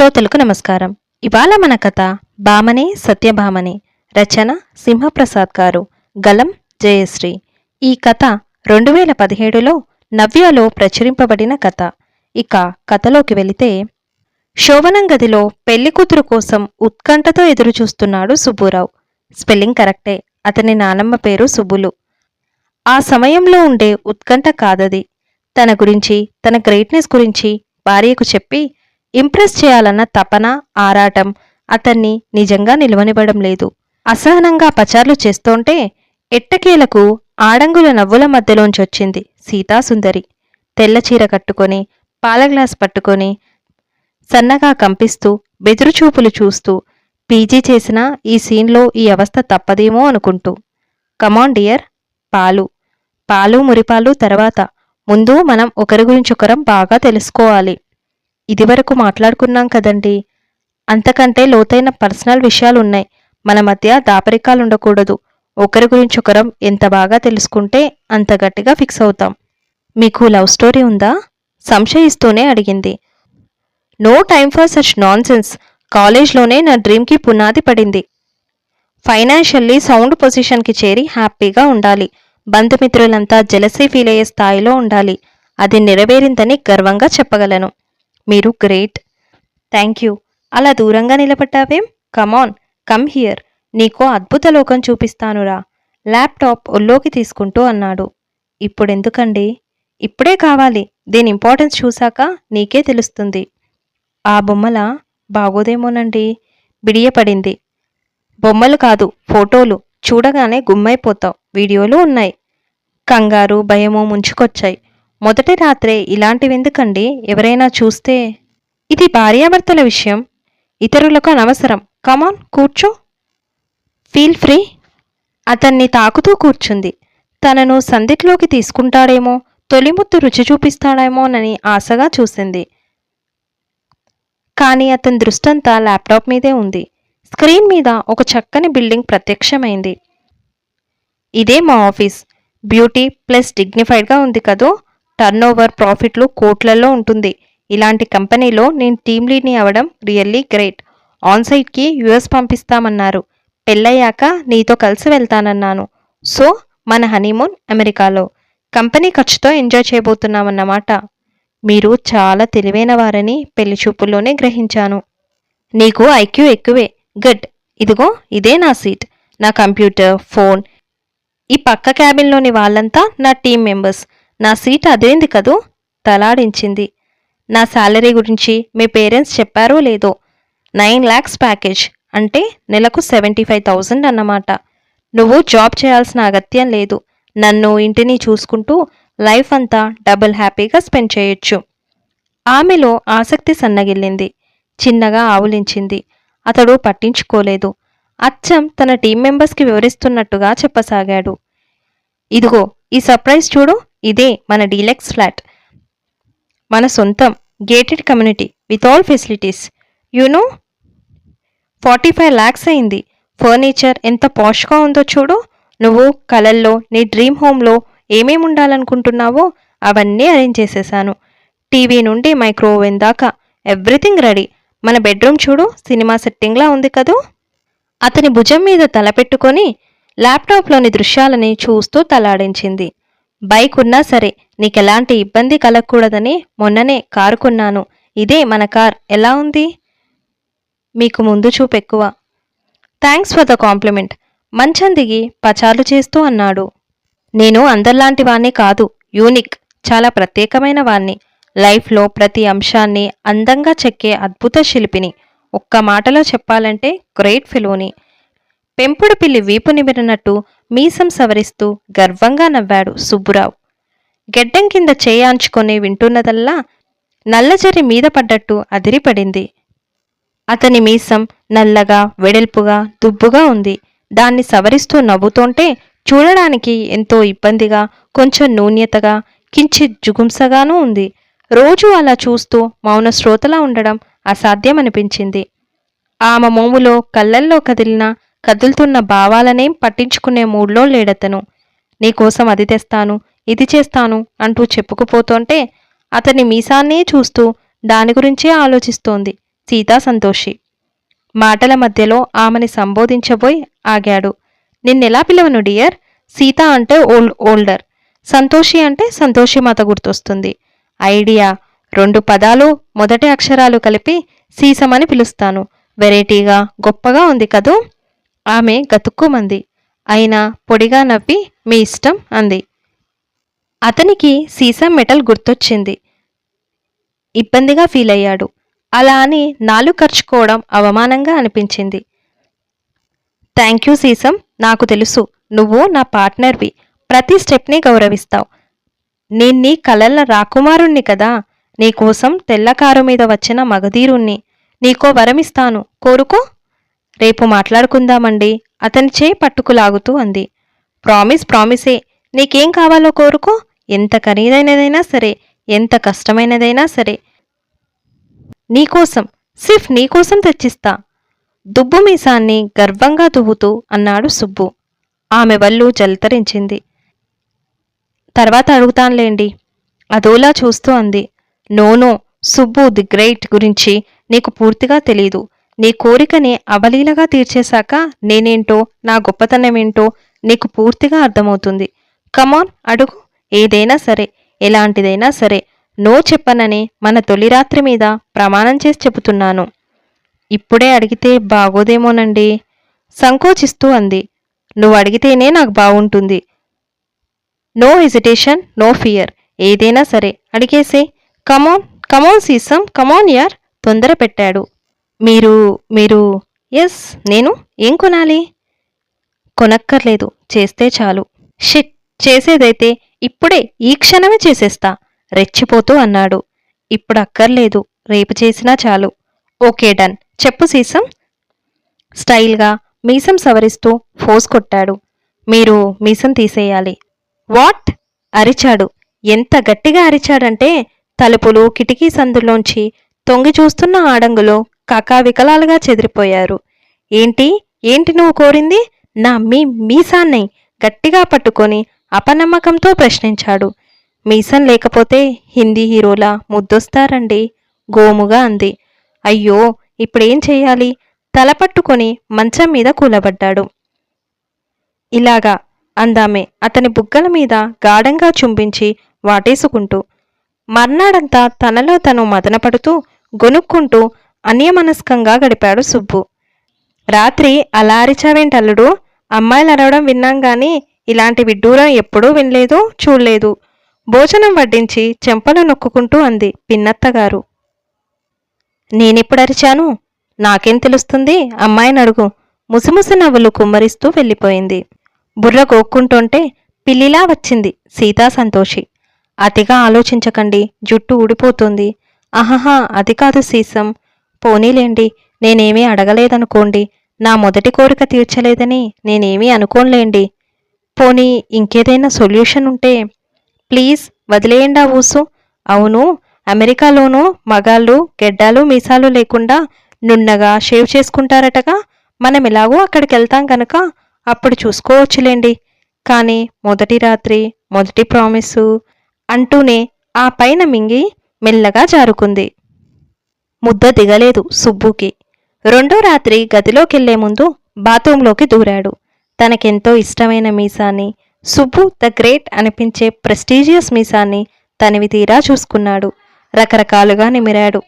శ్రోతలకు నమస్కారం. ఇవాళ మన కథ భామనే సత్యభామనే రచన సింహప్రసాద్ గారు గలం జయశ్రీ. ఈ కథ రెండు వేల పదిహేడులో నవ్యలో ప్రచురింపబడిన కథ. ఇక కథలోకి వెళితే శోభనం గదిలో పెళ్ళి కూతురు కోసం ఉత్కంఠతో ఎదురుచూస్తున్నాడు సుబ్బురావు. స్పెల్లింగ్ కరెక్టే అతని నానమ్మ పేరు సుబ్బులు. ఆ సమయంలో ఉండే ఉత్కంఠ కాదది. తన గురించి తన గ్రేట్నెస్ గురించి భార్యకు చెప్పి ఇంప్రెస్ చేయాలన్న తపన ఆరాటం అతన్ని నిజంగా నిలవనివ్వడం లేదు. అసహనంగా పచార్లు చేస్తోంటే ఎట్టకేలకు ఆడంగుల నవ్వుల మధ్యలోంచొచ్చింది సీతాసుందరి. తెల్లచీర కట్టుకొని పాలగ్లాస్ పట్టుకొని సన్నగా కంపిస్తూ బెదురుచూపులు చూస్తూ పీజీ చేసినా ఈ సీన్లో ఈ అవస్థ తప్పదేమో అనుకుంటూ కమాన్ డియర్ పాలు. పాలు మురిపాలు తర్వాత. ముందు మనం ఒకరి గురించి ఒకరం బాగా తెలుసుకోవాలి. ఇదివరకు మాట్లాడుకున్నాం కదండి. అంతకంటే లోతైన పర్సనల్ విషయాలు ఉన్నాయి మన మధ్య దాపరికాలు ఉండకూడదు ఒకరి గురించి ఒకరం ఎంత బాగా తెలుసుకుంటే అంత గట్టిగా ఫిక్స్ అవుతాం. మీకు లవ్ స్టోరీ ఉందా? సంశయిస్తూనే అడిగింది. No time for such nonsense కాలేజ్లోనే నా డ్రీమ్కి పునాది పడింది. ఫైనాన్షియల్లీ సౌండ్ పొజిషన్కి చేరి హ్యాపీగా ఉండాలి. బంధుమిత్రులంతా జలసీ ఫీల్ అయ్యే స్థాయిలో ఉండాలి. అది నెరవేరిందని గర్వంగా చెప్పగలను. మీరు గ్రేట్. Thank you. అలా దూరంగా నిలబడ్డావేం? Come on come here. నీకో అద్భుత లోకం చూపిస్తానురా. ల్యాప్టాప్ ఒల్లోకి తీసుకుంటూ అన్నాడు. ఇప్పుడెందుకండి? ఇప్పుడే కావాలి. దీని ఇంపార్టెన్స్ చూశాక నీకే తెలుస్తుంది. ఆ బొమ్మల బాగోదేమోనండి. బిడియపడింది. బొమ్మలు కాదు ఫోటోలు. చూడగానే గుమ్మైపోతావు. వీడియోలు ఉన్నాయి. కంగారు భయము ముంచుకొచ్చాయి. మొదటి రాత్రే ఇలాంటివెందుకండి? ఎవరైనా చూస్తే? ఇది భార్యాభర్తల విషయం. ఇతరులకు అనవసరం. కమాన్ కూర్చో. ఫీల్ ఫ్రీ అతన్ని తాకుతూ కూర్చుంది. తనను సందిట్లోకి తీసుకుంటాడేమో? తొలిముత్తు రుచి చూపిస్తాడేమోనని ఆశగా చూసింది. కానీ అతని దృష్టంతా ల్యాప్టాప్ మీదే ఉంది. స్క్రీన్ మీద ఒక చక్కని బిల్డింగ్ ప్రత్యక్షమైంది. ఇదే మా ఆఫీస్. బ్యూటీ ప్లస్ డిగ్నిఫైడ్గా ఉంది కదూ? టర్న్ ఓవర్ ప్రాఫిట్లు కోట్లలో ఉంటుంది. ఇలాంటి కంపెనీలో నేను టీమ్ లీడ్ని అవ్వడం రియల్లీ గ్రేట్ ఆన్సైట్కి యుఎస్ పంపిస్తామన్నారు. పెళ్ళయ్యాక నీతో కలిసి వెళ్తానన్నాను. సో మన హనీమూన్ అమెరికాలో. కంపెనీ ఖర్చుతో ఎంజాయ్ చేయబోతున్నామన్నమాట. మీరు చాలా తెలివైన వారని పెళ్ళి చూపుల్లోనే గ్రహించాను. నీకు ఐక్యూ ఎక్కువే. గుడ్. ఇదిగో ఇదే నా సీట్. నా కంప్యూటర్ ఫోన్. ఈ పక్క క్యాబిన్లోని వాళ్ళంతా నా టీం మెంబర్స్ నా సీట్ అదేంది కదూ? తలాడించింది. నా శాలరీ గురించి మీ పేరెంట్స్ చెప్పారో లేదో? నైన్ ల్యాక్స్ ప్యాకేజ్ అంటే నెలకు సెవెంటీ ఫైవ్ థౌజండ్ అన్నమాట. నువ్వు జాబ్ చేయాల్సిన అగత్యం లేదు. నన్ను ఇంటిని చూసుకుంటూ లైఫ్ అంతా డబుల్ హ్యాపీగా స్పెండ్ చేయొచ్చు. ఆమెలో ఆసక్తి సన్నగిల్లింది. చిన్నగా ఆవులించింది. అతడు పట్టించుకోలేదు. అచ్చం తన టీం మెంబర్స్కి వివరిస్తున్నట్టుగా చెప్పసాగాడు. ఇదిగో ఈ సర్ప్రైజ్ చూడు. ఇదే మన డీలక్స్ ఫ్లాట్. మన సొంతం gated community with all facilities. You know forty five lakhs అయింది. ఫర్నిచర్ ఎంత పాష్గా ఉందో చూడు. నువ్వు కలల్లో నీ డ్రీమ్ హోమ్లో ఏమేమి ఉండాలనుకుంటున్నావో అవన్నీ అరేంజ్ చేసేసాను. టీవీ నుండి మైక్రోవేవ్ దాకా ఎవ్రీథింగ్ రెడీ. మన బెడ్రూమ్ చూడు సినిమా సెట్టింగ్లా ఉంది కదూ. అతని భుజం మీద తలపెట్టుకొని ల్యాప్టాప్లోని దృశ్యాలని చూస్తూ తలాడించింది. బైక్ ఉన్నా సరే నీకెలాంటి ఇబ్బంది కలగకూడదని మొన్ననే కారు కొన్నాను. ఇదే మన కార్. ఎలా ఉంది? మీకు ముందు చూపు ఎక్కువ. Thanks for the compliment. మంచం దిగి పచార్లు చేస్తూ అన్నాడు. నేను అందరిలాంటి వాణ్ణి కాదు యూనిక్ చాలా ప్రత్యేకమైన వాణ్ణి. లైఫ్లో ప్రతి అంశాన్ని అందంగా చెక్కే అద్భుత శిల్పిని. ఒక్క మాటలో చెప్పాలంటే గ్రేట్ ఫిలోని. పెంపుడు పిల్లి వీపు నిమిరినట్టు మీసం సవరిస్తూ గర్వంగా నవ్వాడు సుబ్బురావు. గెడ్డం కింద చేయాంచుకొని వింటున్నదల్లా నల్లజరి మీద పడ్డట్టు అదిరిపడింది. అతని మీసం నల్లగా వెడల్పుగా దుబ్బుగా ఉంది. దాన్ని సవరిస్తూ నవ్వుతోంటే చూడడానికి ఎంతో ఇబ్బందిగా కొంచెం నూన్యతగా కించిత్ జుగుంసగానూ ఉంది. రోజు అలా చూస్తూ మౌన శ్రోతలా ఉండడం అసాధ్యమనిపించింది. ఆమె మోములో కళ్ళల్లో కదిలిన కదులుతున్న భావాలనేం పట్టించుకునే మూడ్లో లేడతను. నీకోసం అది తెస్తాను ఇది చేస్తాను అంటూ చెప్పుకుపోతుంటే అతని మీసాన్నే చూస్తూ దాని గురించే ఆలోచిస్తోంది సీతా సంతోషి. మాటల మధ్యలో ఆమెని సంబోధించబోయి ఆగాడు. నిన్నెలా పిలవను డియర్? సీత అంటే ఓల్డ్ ఓల్డర్. సంతోషి అంటే సంతోషి మాత గుర్తొస్తుంది. ఐడియా. రెండు పదాలు మొదటి అక్షరాలు కలిపి సీసమని పిలుస్తాను. వెరైటీగా గొప్పగా ఉంది కదూ? ఆమె గతుక్కుమంది. అయినా పొడిగా నవ్వి మీ ఇష్టం అంది. అతనికి సీసం మెటల్ గుర్తొచ్చింది. ఇబ్బందిగా ఫీల్ అయ్యాడు అలా అని నాలు ఖర్చుకోవడం అవమానంగా అనిపించింది. థ్యాంక్ యూ సీసం నాకు తెలుసు. నువ్వు నా పార్ట్నర్వి. ప్రతి స్టెప్ని గౌరవిస్తావు. నేను నీ కలల రాకుమారుణ్ణి కదా. నీకోసం తెల్ల కారు మీద వచ్చిన మగధీరుణ్ణి. నీకో వరమిస్తాను. కోరుకో. రేపు మాట్లాడుకుందామండి. అతని చేయి పట్టుకులాగుతూ అంది. ప్రామిస్ ప్రామిసే నీకేం కావాలో కోరుకో. ఎంత ఖరీదైనదైనా సరే ఎంత కష్టమైనదైనా సరే. నీకోసం సిఫ్ నీకోసం తెచ్చిస్తా. దుబ్బు మీసాన్ని గర్వంగా దువ్వుతూ అన్నాడు సుబ్బు. ఆమె వల్లు జలతరించింది. తర్వాత అడుగుతానులేండి. అదోలా చూస్తూ అంది. నోనో సుబ్బు ది గ్రేట్ గురించి నీకు పూర్తిగా తెలీదు. నీ కోరికని అవలీలగా తీర్చేశాక నేనేంటో నా గొప్పతనమేంటో నీకు పూర్తిగా అర్థమవుతుంది. కమాన్ అడుగు. ఏదైనా సరే ఎలాంటిదైనా సరే నో చెప్పనని మన తొలి రాత్రి మీద ప్రమాణం చేసి చెబుతున్నాను. ఇప్పుడే అడిగితే బాగోదేమోనండి. సంకోచిస్తూ అంది. నువ్వు అడిగితేనే నాకు బాగుంటుంది. నో హెజిటేషన్ నో ఫియర్ ఏదైనా సరే అడిగేసే. కమోన్ కమోన్ సీసం కమోన్ యార్ తొందర పెట్టాడు మీరు మీరు ఎస్ నేను ఏం కొనాలి? కొనక్కర్లేదు చేస్తే చాలు. షిట్ చేసేదైతే ఇప్పుడే ఈ క్షణమే చేసేస్తా రెచ్చిపోతూ అన్నాడు. ఇప్పుడు అక్కర్లేదు రేపు చేసినా చాలు. Okay done. చెప్పు సీసం. స్టైల్గా మీసం సవరిస్తూ ఫోస్ కొట్టాడు. మీరు మీసం తీసేయాలి. వాట్? అరిచాడు. ఎంత గట్టిగా అరిచాడంటే తలుపులు కిటికీ సందులోంచి తొంగి చూస్తున్న ఆడంగులో కకావికలాలుగా చెదిరిపోయారు. ఏంటి? ఏంటి నువ్వు కోరింది? నా మీ మీసాన్ని గట్టిగా పట్టుకొని అపనమ్మకంతో ప్రశ్నించాడు. మీసం లేకపోతే హిందీ హీరోలా ముద్దొస్తారండి గోముగా అంది. అయ్యో ఇప్పుడేం చేయాలి? తల పట్టుకొని మంచం మీద కూలబడ్డాడు. ఇలాగా అందామే అతని బుగ్గల మీద గాఢంగా చుంబించి వాటేసుకుంటూ మర్నాడంతా తనలో తను మదనపడుతూ గొనుక్కుంటూ అన్యమనస్కంగా గడిపాడు సుబ్బు. రాత్రి అలా అరిచావేంటల్లుడు అమ్మాయిలు అరవడం విన్నాం గాని ఇలాంటి విడ్డూరం ఎప్పుడూ వినలేదు చూడలేదు. భోజనం వడ్డించి చెంపలు నొక్కుకుంటూ అంది పిన్నత్తగారు. నేనెప్పుడు అరిచాను నాకేం తెలుస్తుంది? అమ్మాయిని అడుగు. ముసిముసి నవ్వులు కుమ్మరిస్తూ వెళ్ళిపోయింది. బుర్ర గోక్కుంటుంటే పిల్లిలా వచ్చింది సీతా సంతోషి. అతిగా ఆలోచించకండి జుట్టు ఊడిపోతుంది. అహహా అది కాదు సీసం. పోనీలేండి నేనేమీ అడగలేదనుకోండి. నా మొదటి కోరిక తీర్చలేదని నేనేమీ అనుకోనులేండి. పోనీ ఇంకేదైనా సొల్యూషన్ ఉంటే? ప్లీజ్ వదిలేయండి ఆ ఊసు. అవును అమెరికాలోనూ మగాళ్ళు గెడ్డాలు మీసాలు లేకుండా నున్నగా షేవ్ చేసుకుంటారటగా? మనం ఎలాగో అక్కడికి వెళ్తాం కనుక అప్పుడు చూసుకోవచ్చులేండి. కానీ మొదటి రాత్రి మొదటి ప్రామిసు అంటూనే ఆ పైన మింగి మెల్లగా జారుకుంది. ముద్ద దిగలేదు సుబ్బుకి. రెండో రాత్రి గదిలోకెళ్ళే ముందు బాత్రూంలోకి దూరాడు. తనకెంతో ఇష్టమైన మీసాన్ని సుబ్బు ద గ్రేట్ అనిపించే ప్రెస్టీజియస్ మీసాన్ని తనివి తీరా చూసుకున్నాడు. రకరకాలుగా నిమిరాడు.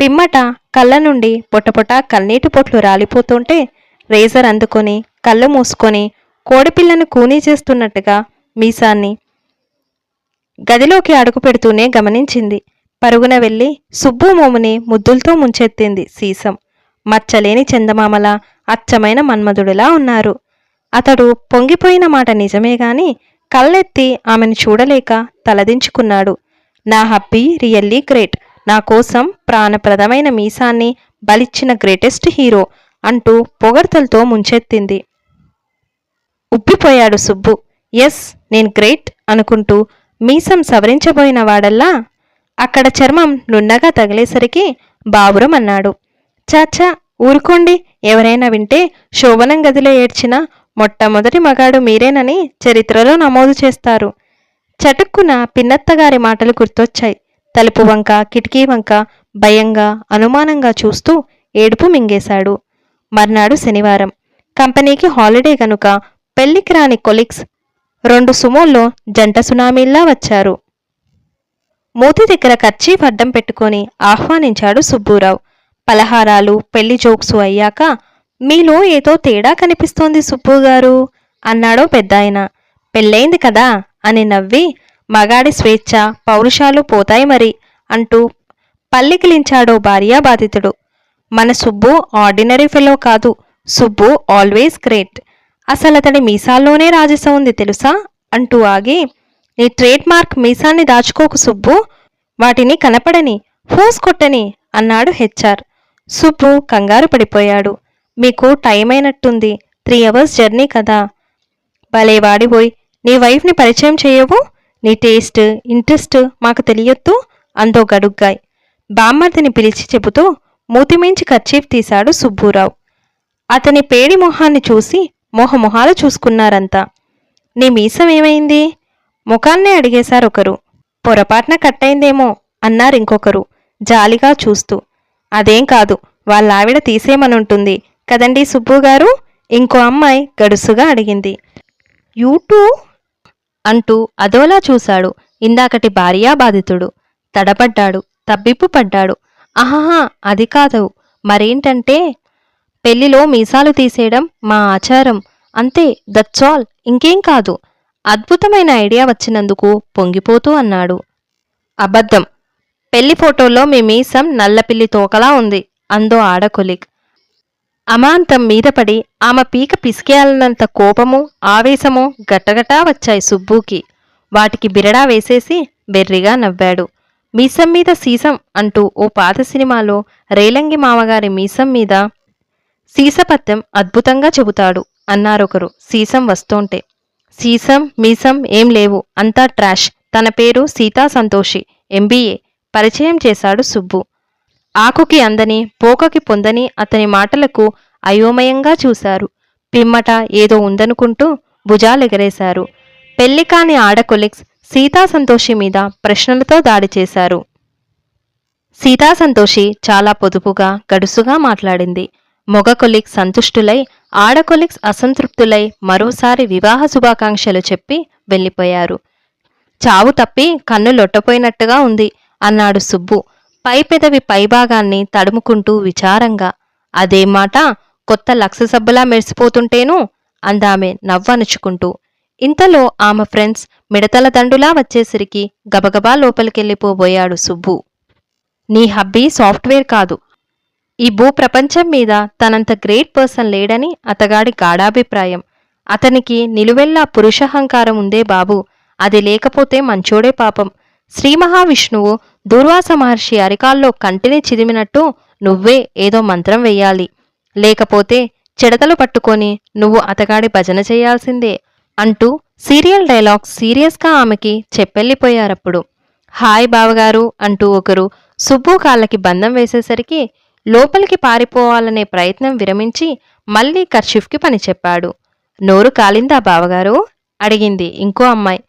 పిమ్మట కళ్ళ నుండి పొటపొట కన్నీటి పొట్లు రాలిపోతుంటే రేజర్ అందుకొని కళ్ళు మూసుకొని కోడిపిల్లను కూనీ చేస్తున్నట్టుగా మీసాన్ని గదిలోకి అడుగు పెడుతూనే గమనించింది. పరుగున వెళ్ళి సుబ్బు మోముని ముద్దులతో ముంచెత్తింది సీసం. మచ్చలేని చందమామల అచ్చమైన మన్మధుడిలా ఉన్నారు. అతడు పొంగిపోయిన మాట నిజమే గాని కళ్ళెత్తి ఆమెను చూడలేక తలదించుకున్నాడు. నా హబ్బీ రియల్లీ గ్రేట్. నా కోసం ప్రాణప్రదమైన మీసాన్ని బలిచ్చిన గ్రేటెస్ట్ హీరో అంటూ పొగడ్తలతో ముంచెత్తింది. ఉబ్బిపోయాడు సుబ్బు. ఎస్ నేను గ్రేట్ అనుకుంటూ మీసం సవరించబోయిన వాడల్లా అక్కడ చర్మం నున్నగా తగిలేసరికి బావురం అన్నాడు. చాచా ఊరుకోండి. ఎవరైనా వింటే శోభనం గదిలో ఏడ్చిన మొట్టమొదటి మగాడు మీరేనని చరిత్రలో నమోదు చేస్తారు. చటుక్కున పిన్నత్తగారి మాటలు గుర్తొచ్చాయి. తలుపు వంక కిటికీ వంక భయంగా అనుమానంగా చూస్తూ ఏడుపు మింగేశాడు. మర్నాడు శనివారం. కంపెనీకి హాలిడే గనుక పెళ్ళికి రాని కొలిక్స్ రెండు సుమోల్లో జంట సునామీల్లా వచ్చారు. మూతి దగ్గర కర్చీఫ్ అడ్డం పెట్టుకొని ఆహ్వానించాడు సుబ్బూరావు. పలహారాలు పెళ్ళి జోక్సు అయ్యాక మీలో ఏదో తేడా కనిపిస్తోంది సుబ్బు గారు అన్నాడో పెద్దాయన. పెళ్ళైంది కదా అని నవ్వి మగాడి స్వేచ్ఛ పౌరుషాలు పోతాయి మరి అంటూ పల్లికిలించాడో భార్యాబాధితుడు మన సుబ్బు ఆర్డినరీ ఫెలో కాదు సుబ్బు ఆల్వేస్ గ్రేట్. అసలు అతడి మీసాల్లోనే రాజస ఉంది తెలుసా? అంటూ ఆగి నీ ట్రేడ్ మార్క్ మీసాన్ని దాచుకోకు సుబ్బు. వాటిని కనపడని ఫోస్ కొట్టని అన్నాడు హెచ్ఆర్. సుబ్బు కంగారు పడిపోయాడు. మీకు టైం అయినట్టుంది. త్రీ అవర్స్ జర్నీ కదా. భలే వాడిపోయి నీ వైఫ్ని పరిచయం చేయవు? నీ టేస్ట్ ఇంట్రెస్ట్ మాకు తెలియొద్దు? అందో గడుగ్గాయ్. బామ్మర్దిని పిలిచి చెబుతూ మూతిమించి కర్చీఫ్ తీశాడు సుబ్బూరావు. అతని పేడి మొహాన్ని చూసి మొహమొహాలు చూసుకున్నారంతా. నీ మీసం ఏమైంది? ముఖాన్నే అడిగేశారొకరు. పొరపాటున కట్టయిందేమో అన్నారు ఇంకొకరు జాలిగా చూస్తూ. అదేం కాదు వాళ్ళ ఆవిడ తీసేయమనుంటుంది కదండి సుబ్బు గారు? ఇంకో అమ్మాయి గడుసుగా అడిగింది. యూటూ అంటూ అదోలా చూశాడు. ఇందాకటి భార్యాబాధితుడు తడబడ్డాడు తబ్బిప్పు పడ్డాడు. ఆహాహా అది కాదు మరేంటంటే? పెళ్ళిలో మీసాలు తీసేయడం మా ఆచారం. అంతే దట్స్ ఆల్. ఇంకేం కాదు. అద్భుతమైన ఐడియా వచ్చినందుకు పొంగిపోతూ అన్నాడు. అబద్ధం. పెళ్ళి ఫోటోలో మీ మీసం నల్లపిల్లి తోకలా ఉంది. అందో ఆడకొలిక్. అమాంతం మీద పడి ఆమె పీక పిసికేయాలన్నంత కోపము ఆవేశము గట్టగటా వచ్చాయి సుబ్బుకి. వాటికి బిరడా వేసేసి బెర్రిగా నవ్వాడు. మీసం మీద సీసం అంటూ ఓ పాత సినిమాలో రేలంగి మామగారి మీసం మీద సీసపత్యం అద్భుతంగా చెబుతాడు అన్నారొకరు. సీసం వస్తోంటే సీసం మీసం ఏం లేవు. అంతా ట్రాష్. తన పేరు సీతా సంతోషి. ఎంబీఏ. పరిచయం చేశాడు సుబ్బు. ఆకుకి అందని పోకకి పొందని అతని మాటలకు అయోమయంగా చూశారు. పిమ్మట ఏదో ఉందనుకుంటూ భుజాలెగరేశారు. పెళ్ళి కాని ఆడకొలిక్స్ సీతా సంతోషి మీద ప్రశ్నలతో దాడి చేశారు. సీతా సంతోషి చాలా పొదుపుగా గడుసుగా మాట్లాడింది. మొగ కొలిక్స్ సంతుష్టులై ఆడకొలిక్స్ అసంతృప్తులై మరోసారి వివాహ శుభాకాంక్షలు చెప్పి వెళ్ళిపోయారు. చావు తప్పి కన్ను లొట్టపోయినట్టుగా ఉంది అన్నాడు సుబ్బు. పై పెదవి పైభాగాన్ని తడుముకుంటూ విచారంగా. అదే మాట కొత్త లక్ష సబ్బులా మెరిసిపోతుంటేనూ అందామె నవ్వనుచుకుంటూ. ఇంతలో ఆమె ఫ్రెండ్స్ మిడతల దండులా వచ్చేసరికి గబగబా లోపలికెళ్ళిపోబోయాడు సుబ్బు. నీ హబ్బీ సాఫ్ట్వేర్ కాదు. ఈ భూ ప్రపంచం మీద తనంత గ్రేట్ పర్సన్ లేడని అతగాడి గాఢాభిప్రాయం. అతనికి నిలువెల్లా పురుషహంకారం ఉందే బాబు. అది లేకపోతే మంచోడే పాపం. శ్రీ మహావిష్ణువు దూర్వాస మహర్షి అరికాల్లో కంటిని చిదిమినట్టు నువ్వే ఏదో మంత్రం వెయ్యాలి. లేకపోతే చెడతలు పట్టుకొని నువ్వు అతగాడి భజన చేయాల్సిందే అంటూ సీరియల్ డైలాగ్స్ సీరియస్గా ఆమెకి చెప్పెళ్ళిపోయారప్పుడు. హాయ్ బావగారు అంటూ ఒకరు సుబ్బు కాళ్ళకి బంధం వేసేసరికి లోపలికి పారిపోవాలనే ప్రయత్నం విరమించి మళ్ళీ కర్షిఫ్కి పని చెప్పాడు. నోరు కాలిందా బావగారు? అడిగింది ఇంకో అమ్మాయి.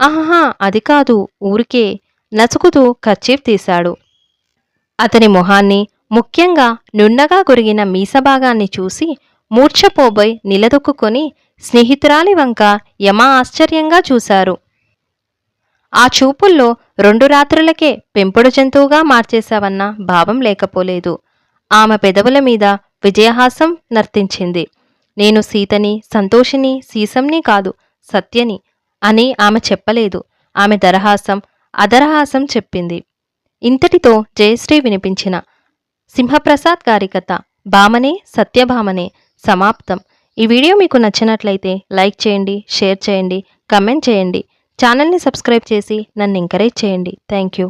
ఆహా అది కాదు ఊరికే నచుకుతూ కర్చీఫ్ తీశాడు. అతని మొహాన్ని ముఖ్యంగా నున్నగా కొరిగిన మీసభాగాన్ని చూసి మూర్ఛపోబోయి నిలదొక్కుకొని స్నేహితురాలి వంక యమా ఆశ్చర్యంగా చూశారు. ఆ చూపుల్లో రెండు రాత్రులకే పెంపుడు జంతువుగా మార్చేశావన్న భావం లేకపోలేదు. ఆమె పెదవుల మీద విజయహాసం నర్తించింది. నేను సీతని సంతోషిని సీసంని కాదు సత్యని అని ఆమె చెప్పలేదు. ఆమె దరహాసం అదరహాసం చెప్పింది. ఇంతటితో జయశ్రీ వినిపించిన సింహప్రసాద్ గారి కథ భామనే సత్యభామనే సమాప్తం. ఈ వీడియో మీకు నచ్చినట్లయితే లైక్ చేయండి షేర్ చేయండి కమెంట్ చేయండి. ఛానల్ని సబ్స్క్రైబ్ చేసి నన్ను ఎంకరేజ్ చేయండి. Thank you.